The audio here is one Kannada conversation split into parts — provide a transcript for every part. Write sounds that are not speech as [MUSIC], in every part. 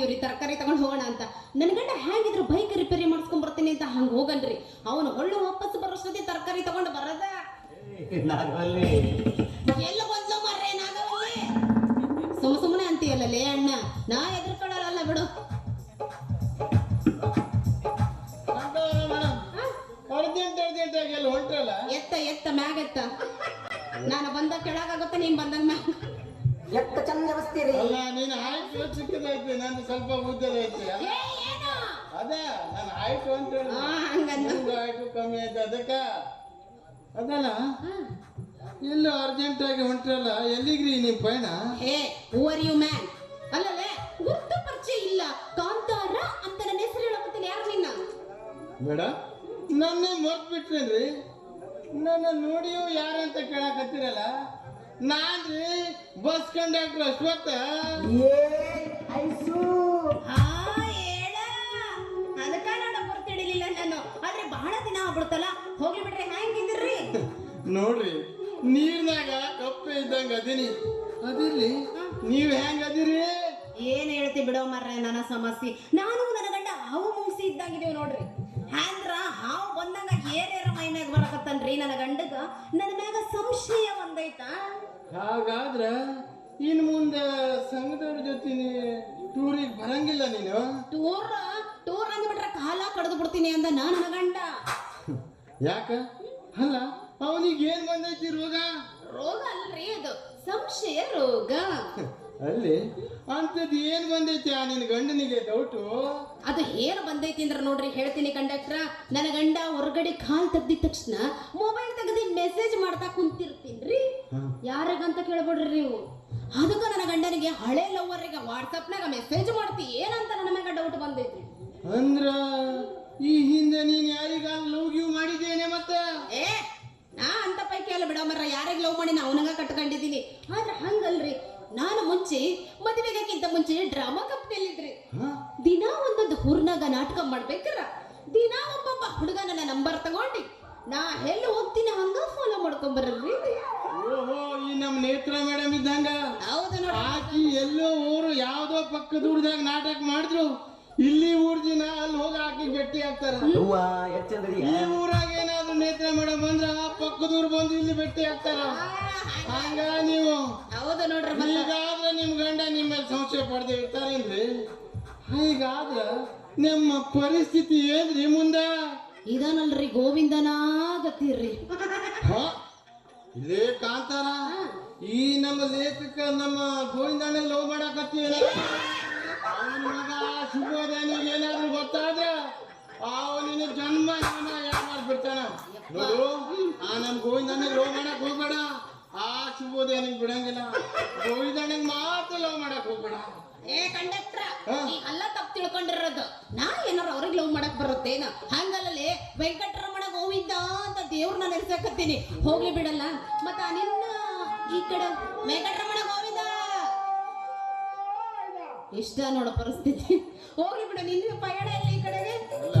ಬಂದೀವ್ರಿ ತರಕಾರಿ ತಗೊಂಡು ಹೋಗೋಣ ಅಂತ. ನನ್ನ ಗಂಡ ಹೇಗಿದ್ರು ಬೈಕ್ ರಿಪೇರಿ ಮಾಡಿಸ್ಕೊಂಡ್ ಬರ್ತೀನಿ ಅಂತ ಹಂಗ ಹೋಗನ್ರಿ. ಅವನು ಒಳ್ಳೆ ವಾಪಸ್ ಬರೋಷ್ಟೊತ್ತಿ ತರಕಾರಿ ತಗೊಂಡು ಬರದ? ಎಲ್ಲ ಬಂದ್ಲು ಮರ್ರೆ ನಾಗವಲ್ಲಿ? ಸುಮ್ಮ ಸುಮ್ಮನೆ ಅಂತೀಯಲ್ಲ ಲೇ ಅಣ್ಣ ನಾ ಎದ್ರಕೊಳ್ಳಲ್ಲ ಬಿಡು. ಎತ್ತ ಎತ್ತ ಮ್ಯಾಗ ಎತ್ತ. ನಾನು ಬಂದ ಕೆಳಗಾಗುತ್ತೆ ನೀನ್ ಬಂದಾಗ ಮ್ಯಾಗ. ಎತ್ತ ಚಂದ ವ್ಯವಸ್ಥೆ ಅಲ್ಲ ನೀನು ಆಯ್ತು ಚಿಕ್ಕದೈತಿ ನಂದು ಸ್ವಲ್ಪ ಉದ್ದದ ಐತಿ ಏ, ಏನು? ಅದ ನಾನು ಆಯ್ತು ಅಂತ ಹೇಳಿ. ಆಯ್ತು ಕಮ್ಮಿ ಆಯ್ತು ಅದಕ್ಕ? ಅದಲ್ಲ? ಇಲ್ಲ ಅರ್ಜೆಂಟ್ ಆಗಿ ಹೊಂಟ್ರಲ್ಲ ಎಲ್ಲಿಗ್ರಿ ನಿಮ್ ಪಯಣ? Hey who are you man ಅಲ್ಲಲೇ ಗುರುತು ಪರಿಚಯ ಇಲ್ಲ. ಕಾಂತಾರ ಅಂತ ನನ್ನ ಹೆಸರು ಹೇಳಕತ್ತೀನಿ ಯಾರು ನಿನ್ನ? ಬೇಡ. ನನ್ನೇ ಮರ್ತ್ ಬಿಟ್ರೇನ್ರಿ ನನ್ನ ಯಾರು ಯಾರಂತ ಕೇಳಕತ್ತೀರಲ್ಲ? ನಾನ್ರಿ ಬಸ್ ಕಂಡಕ್ಟರ್ ಅಶ್ವತ್ ಏ ಐಸು. ಅದಕ್ಕ ನಾನು ಗುರ್ತಿಡಿಲಿಲ್ಲ ನಾನು. ಆದ್ರೆ ಬಹಳ ದಿನ ಆಗ್ಬಿಡ್ತಲ್ಲ ಹೋಗ್ಲಿ ಬಿಡ್ರಿ ಹೆಂಗಿದ್ರಿ ನೋಡ್ರಿ ನೀರ್ನಾಗ ಕಪ್ಪೆ ಇದ್ದಂಗ ಅದೀನಿ. ಅದಿರ್ಲಿ ನೀವ್ ಹೆಂಗ್ ಅದಿರಿ? ಏನ್ ಹೇಳ್ತಿ ಬಿಡೋ ಮರ್ರೆ ನನ್ನ ಸಮಸ್ಯೆ. ನಾನು ನನ್ನ ಗಂಡ ಅವು ಮುಗಿಸಿ ಇದ್ದಾಗಿದೀವಿ ನೋಡ್ರಿ. ಹ್ಯಾಂದ್ರ ಹಾವು ನನಗೆ ಏನೇರ ಮೈ ಮ್ಯಾಗ ಬರಕತ್ತನ್ರಿ ನನ್ನ ಗಂಡಗ? ನನ್ನ ಮ್ಯಾಗ ಸಂಶಯ ಬಂದೈತಾ ಹಾಗಾದ್ರ ಇನ್ ಮುಂದೆ ಸಂಘದವ್ರ ಜೊತೆ ಟೂರಿಗೆ ಬರಂಗಿಲ್ಲ ನೀನು? ಟೂರ್ ಟೂರ್ ಅಂದ್ಬಿಟ್ರೆ ಕಾಲ ಕಡ್ದು ಬಿಡ್ತೀನಿ ಅಂದ ನಾ ನನ್ನ ಗಂಡ. ಯಾಕ? ಅಲ್ಲ ಅವನಿಗೆ ಏನ್ ಬಂದೈತಿ ರೋಗ? ರೋಗ ಅಲ್ರಿ ಅದು. ಸಂಶಯ ರೋಗ. [LAUGHS] ಅಲ್ಲಿ? ಅಂತದ್ ಏನ್ ಬಂದೈತಿ? ಆ ನಿನ್ ಗಂಡನಿಗೆ ಡೌಟು ಅದು ಏನ್ ಬಂದೈತಿ ಅಂದ್ರೆ ನೋಡ್ರಿ ಹೇಳ್ತೀನಿ ಕಂಡಕ್ಟ್ರ. ನನ್ನ ಗಂಡ ಹೊರಗಡೆ ಕಾಲ್ ತೆಗ್ದಿದ ತಕ್ಷಣ ಮೊಬೈಲ್ ತೆಗ್ದಿ ಮೆಸೇಜ್ ಮಾಡ್ತಾ ಕುಂತಿರ್ತೀನ್ರಿ. ಯಾರಿಗಂತ ಕೇಳ್ಬೇಡ್ರಿ ನೀವು? ಅದಕ್ಕ ನನ್ನ ಗಂಡನಿಗೆ ಹಳೆ ಲವ್ವರಿಗೆ ವಾಟ್ಸಪ್ನಾಗ ಮೆಸೇಜ್ ಮಾಡ್ತಿ ಏನಂತ ನನ್ನ ಮೇಲೆ ಡೌಟ್ ಬಂದೈತಿ ಅಂದ್ರ ಈ ಹಿಂದೆ ನೀನ್ ಯಾರಿಗ ಲವ್ ಗಿವ್ ಮಾಡಿದ್ದೇನೆ ಮತ್ತೆ? ಏ ನಾ ಅಂತ ಪೈಕಿ ಅಲ್ಲ ಬಿಡಮ್ಮರ ಯಾರಿಗ ಯಾರಿಗೆ ಲವ್ ಮಾಡಿ ನಾ ಅವನಂಗ ಕಟ್ಕೊಂಡಿದ್ದೀನಿ. ಆದ್ರೆ ಹಂಗಲ್ರಿ ನಾನು ಮುಂಚೆ ಮದುವೆಗಕ್ಕಿಂತ ಮುಂಚೆ ಡ್ರಾಮಾ ಕಂಪ್ನಿಯಲ್ಲಿದ್ರಿ? ದಿನ ಒಂದೊಂದು ಹುರ್ನಾಗ ನಾಟಕ ಮಾಡ್ಬೇಕಾರ. ದಿನ ಒಬ್ಬ ಹುಡುಗ ನನ್ನ ನಂಬರ್ ತಗೊಂಡಿ ನಾ ಎಲ್ಲಿ ಹೋಗ್ತೀನಿ ಹಂಗ ಫಾಲೋ ಮಾಡ್ಕೊಂಡ್ಬರಲ್ರಿ ಓಹೋ ಈ ನಮ್ ನೇತ್ರ ಮೇಡಮ್ ಇದ್ದಂಗ. ಹೌದು ನೋಡಿ ಆಕಿ ಎಲ್ಲೋ ಊರು ಯಾವ್ದೋ ಪಕ್ಕದ ಊರ್ದಾಗ ನಾಟಕ ಮಾಡಿದ್ರು. ಇಲ್ಲಿ ಊರ್ ದಿನ ಅಲ್ಲಿ ಹೋಗಿ ಹಾಕಿ ಗಟ್ಟಿ ಆಗ್ತಾರ. ಹೂವ ಈ ಊರಾಗ ಏನಾದ್ರು ನೇತ್ರ ಮೇಡಮ್ ಬಂದ್ರ ಪಕ್ಕದೂರ್ ಪಕ್ಕದ ಊರ್ ಬಂದು ಇಲ್ಲಿ ಭೇಟಿ ಆಗ್ತಾರ ಹಂಗ ನೀವು. ಹೌದು ನೋಡ್ರಿ ಈಗಾದ್ರೆ ನಿಮ್ ಗಂಡ ನಿಮ್ ಮೇಲೆ ಸಂಶಯ ಪಡೆದೇ ಇರ್ತಾರೇನ್ರಿ? ಹೀಗಾದ್ರ ನಿಮ್ಮ ಪರಿಸ್ಥಿತಿ ಏನ್ರಿ ಮುಂದ? ಇದನಲ್ರಿ ಗೋವಿಂದನಾ ಗತಿರ್ರಿ. ಹ? ಇಲ್ಲೇ ಕಾಂತಾರ? ಈ ನಮ್ಮ ಲೇಖಕ ನಮ್ಮ ಗೋವಿಂದನ ಲವ್ ಮಾಡಕತ್ತೀರ ಅವನ ಮಗ ಶುಭೋದನಿಗೆ ಏನಾದ್ರು ಗೊತ್ತಾದ್ರೆ ಅವನಿನ ಜನ್ಮ ಜನ್ಮ ಯಾರು ಮಾಡ್ಬಿಡ್ತಾನ? ನೋಡು ಆ ನಮ್ಮ ಗೋವಿಂದನಿಗೆ ಲವ್ ಮಾಡಕ್ ಹೋಗ್ಬೇಡ ಆ ಶುಭೋದನಿಗೆ ಬಿಡಂಗಿಲ್ಲ. ಗೋವಿಂದನಿಗೆ ಮಾತ್ರ ಲವ್ ಮಾಡಕ್ ಹೋಗ್ಬೇಡ ಏ ಕಂಡಕ್ಟ್ರ ನೀ ಅಲ್ಲ ತಪ್ಪು ತಿಳ್ಕೊಂಡಿರೋದು. ನಾ ಏನಾರ ಅವ್ರಿಗೆ ಲವ್ ಮಾಡಕ್ ಬರುತ್ತೇನ? ಹಂಗಲ್ಲಲ್ಲಿ ವೆಂಕಟರಮಣ ಗೋವಿಂದ ಅಂತ ದೇವ್ರನ್ನ ನೆನೆಸಕತ್ತೀನಿ ಹೋಗ್ಲಿ ಬಿಡಲ್ಲ. ಮತ್ತ ನಿನ್ನ ಈ ಕಡೆ ವೆಂಕಟರಮಣ ಗೋವಿಂದ ಇಷ್ಟ ನೋಡ ಪರಿಸ್ಥಿತಿ. ಹೋಗಿ ಬಿಡು ನಿನ್ನ ಪಯಣ ಎಲ್ಲ ಈ ಕಡೆಗೆ. ಅಲ್ಲ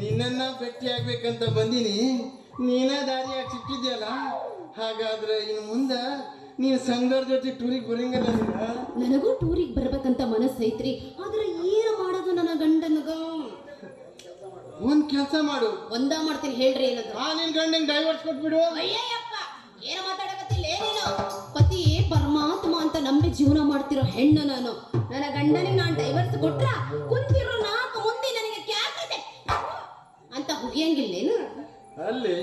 ನಿನ್ನ ಭೇಟಿ ಆಗ್ಬೇಕಂತ ಬಂದೀನಿ. ನೀನ ದಾರಿಯಾಗಿ ಸಿಕ್ಕಿದ್ಯಲ್ಲ ಹಾಗಾದ್ರೆ ಇನ್ನು ಮುಂದ ನೀನು ಸಂಘದ ಜೊತೆ ಟೂರಿಗೆ ಬರಂಗಿಲ್ಲ ನೀನು? ನನಗೂ ಟೂರಿಗೆ ಬರ್ಬೇಕಂತ ಮನಸ್ಸು ಐತ್ರಿ. ಆದ್ರೆ ಏನು ಮಾಡೋದು ನನ್ನ ಗಂಡನಗ? ಒಂದ್ ಕೆಲಸ ಮಾಡು. ಒಂದ ಮಾಡ್ತೀನಿ ಹೇಳ್ರಿ ಏನದು ಆ ನಿನ್ ಗಂಡಂಗ್ ಡೈವರ್ಸ್ ಕೊಟ್ಬಿಡು. ಅಯ್ಯಯ್ಯಪ್ಪ ಏನು ಮಾತಾಡಕತ್ತಿಲ್ಲ ಏನೇನು ಪತಿ ಪರಮಾತ್ಮ ಅಂತ ನಂಬಿ ಜೀವನ ಮಾಡ್ತಿರೋ ಹೆಣ್ಣು ನಾನು. ನನ್ನ ಗಂಡನಿಗೆ ನಾನು ಡೈವರ್ಸ್ ಕೊಟ್ರ ಕುಂತಿರೋ ನಾಲ್ಕು ಮುಂದೆ ನನಗೆ ಕ್ಯಾಕತೆ ಅಂತ ಹುಗಿಯಂಗಿಲ್ಲೇನು ಅಲ್ಲಿ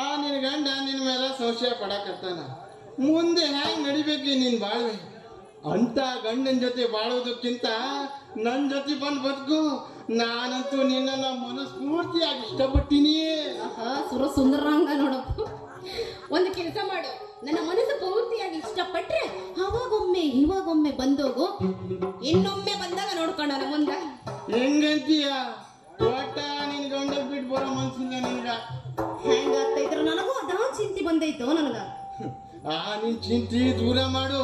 ಆ ನಿನ್ ಗಂಡ ನಿನ್ ಮೇಲೆ ಸಂಶಯ ಪಡಕತ್ತಾನ. ಮುಂದೆ ಹ್ಯಾಂಗ್ ನಡಿಬೇಕು ನಿನ್ ಬಾಳ್ವೆ? ಅಂತ ಗಂಡನ ಜೊತೆ ಬಾಳೋದಕ್ಕಿಂತ ನನ್ನ ಜೊತೆ ಬಂದು ಬದುಕು. ನಾನಂತೂ ನಿನ್ನನ್ನ ಮನಸ್ಫೂರ್ತಿಯಾಗಿ ಇಷ್ಟಪಟ್ಟಿನಿ ಸುರ ಸುಂದರಂಗ ನೋಡಪ್ಪ. ಒಂದು ಕೆಲಸ ಮಾಡು. ನನ್ನ ಮನಸ್ಸು ಪೂರ್ತಿಯಾಗಿ ಇಷ್ಟಪಟ್ರೆ ಅವಾಗೊಮ್ಮೆ ಇವಾಗೊಮ್ಮೆ ಬಂದೋಗು. ಇನ್ನೊಮ್ಮೆ ಬಂದಾಗ ನೋಡ್ಕೊಂಡ ಮುಂದ. ಹೆಂಗಂತೀಯ ಒಟ್ಟ ನಿನ್ ಗಂಡ ಬಿಟ್ಟು ಬರೋ ಮನ್ಸಿಲ್ಲ ನಿನ್ಗ ಹೆಂಗಾಗ್ತೈತ್ರ ನನಗೂ? ಅದ ಚಿಂತೆ ಬಂದೈತೋ ನನಗ? ಆ ನಿನ್ ಚಿಂತಿ ದೂರ ಮಾಡು.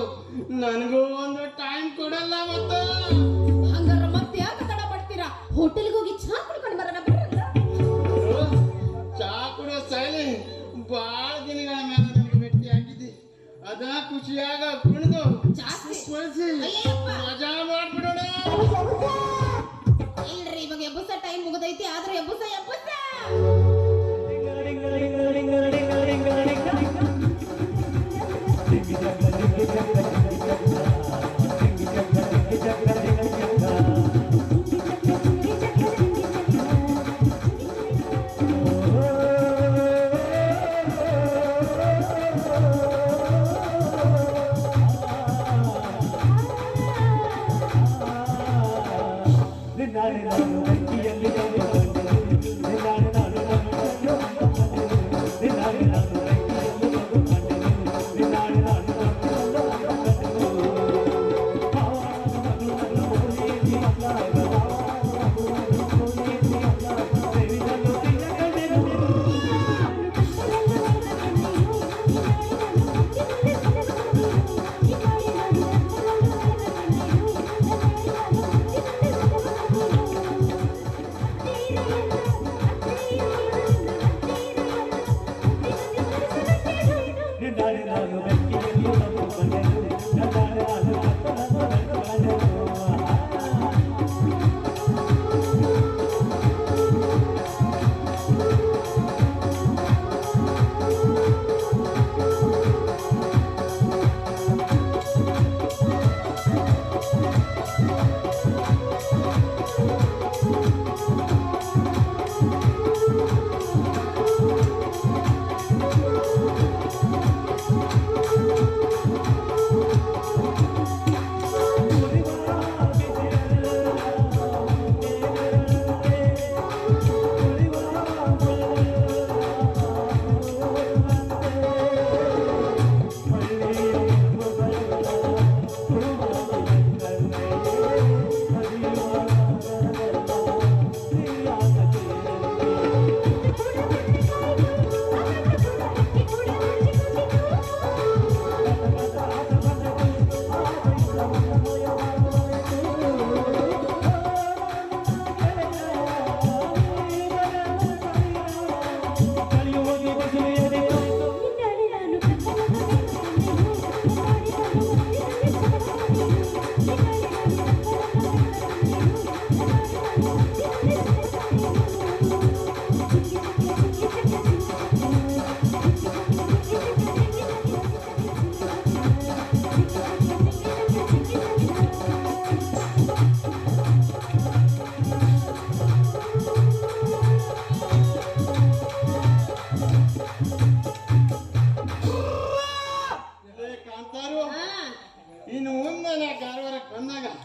ನನಗೂ ಒಂದು ಟೈಮ್ ಕೊಡಲ್ಲ ಮತ್ತೆ. ಹಂಗಾರ ಮತ್ತೆ ಯಾಕೆ ತಡ ಪಡ್ತೀರಾ ಹೋಟೆಲ್ಗೆ ಟೈಮ್ ಮುಗ್ದೈತಿ ಆದ್ರೆ ಎಬ್ಬಸ ಎಬ್ಬಸ.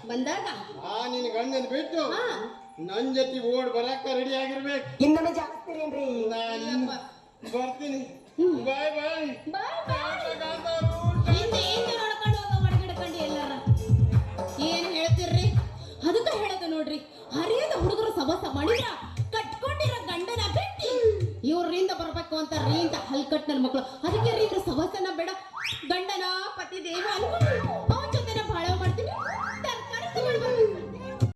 ಬಂದಾಗ ಆ ನಿನ್ನ ಗಂಡನ ಬಿಟ್ಟು ಹಾ. ನನ್ ಜೊತೆ ಓಡ್ ಬರಾಕ ರೆಡಿ ಆಗಿರ್ಬೇಕು. ಇನ್ನೊಮ್ಮೆ ಜಾಸ್ತಿರೇನ್ರಿ ನಾನು ಬರ್ತೀನಿ. ಬಾಯ್ ಬಾಯ್. ಬಾಯ್ ಬಾಯ್. ಹಿಂದೆ ಹಿಂದೆ ನೋಡ್ಕೊಂಡು ಹೋಗ ಒಡಗಿಡ್ಕೊಂಡು ಎಲ್ಲಾರ. ಏನ್ ಹೇಳ್ತಿರ್ರಿ? ಅದಕ್ಕ ಹೇಳದ ನೋಡ್ರಿ. ಹರಿಯದ ಹುಡುಗರು ಸಬಸ ಮಾಡಿದ್ರ ಕಟ್ಕೊಂಡಿರೋ ಗಂಡನ ಬಿಟ್ಟಿ. ಇವ್ರಿಂದ ಬರ್ಬೇಕು ಅಂತ ರೀ ಅಂತ ಹಲ್ಕಟ್ ನನ್ನ ಮಕ್ಕಳು